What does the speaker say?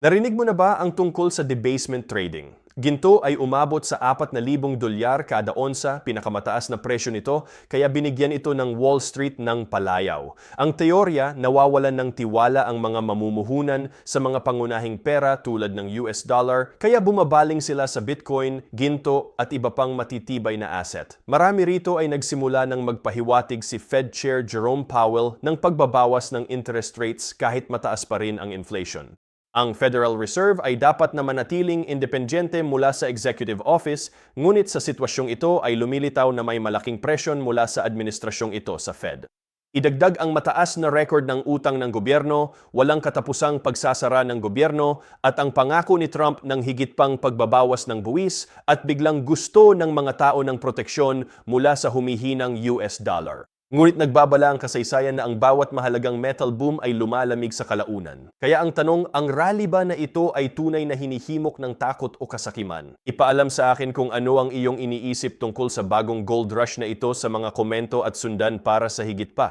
Narinig mo na ba ang tungkol sa debasement trading? Ginto ay umabot sa 4,000 dolyar kada onsa, pinakamataas na presyo nito, kaya binigyan ito ng Wall Street ng palayaw. Ang teorya, nawawalan ng tiwala ang mga mamumuhunan sa mga pangunahing pera tulad ng US dollar, kaya bumabaling sila sa Bitcoin, ginto at iba pang matitibay na asset. Marami rito ay nagsimula ng magpahiwatig si Fed Chair Jerome Powell ng pagbabawas ng interest rates kahit mataas pa rin ang inflation. Ang Federal Reserve ay dapat na manatiling independyente mula sa executive office, ngunit sa sitwasyong ito ay lumilitaw na may malaking presyon mula sa administrasyong ito sa Fed. Idagdag ang mataas na record ng utang ng gobyerno, walang katapusang pagsasara ng gobyerno, at ang pangako ni Trump ng higit pang pagbabawas ng buwis at biglang gusto ng mga tao ng proteksyon mula sa humihinang US dollar. Ngunit nagbabala ang kasaysayan na ang bawat mahalagang metal boom ay lumalamig sa kalaunan. Kaya ang tanong, ang rally ba na ito ay tunay na hinihimok ng takot o kasakiman? Ipaalam sa akin kung ano ang iyong iniisip tungkol sa bagong gold rush na ito sa mga komento at sundan para sa higit pa.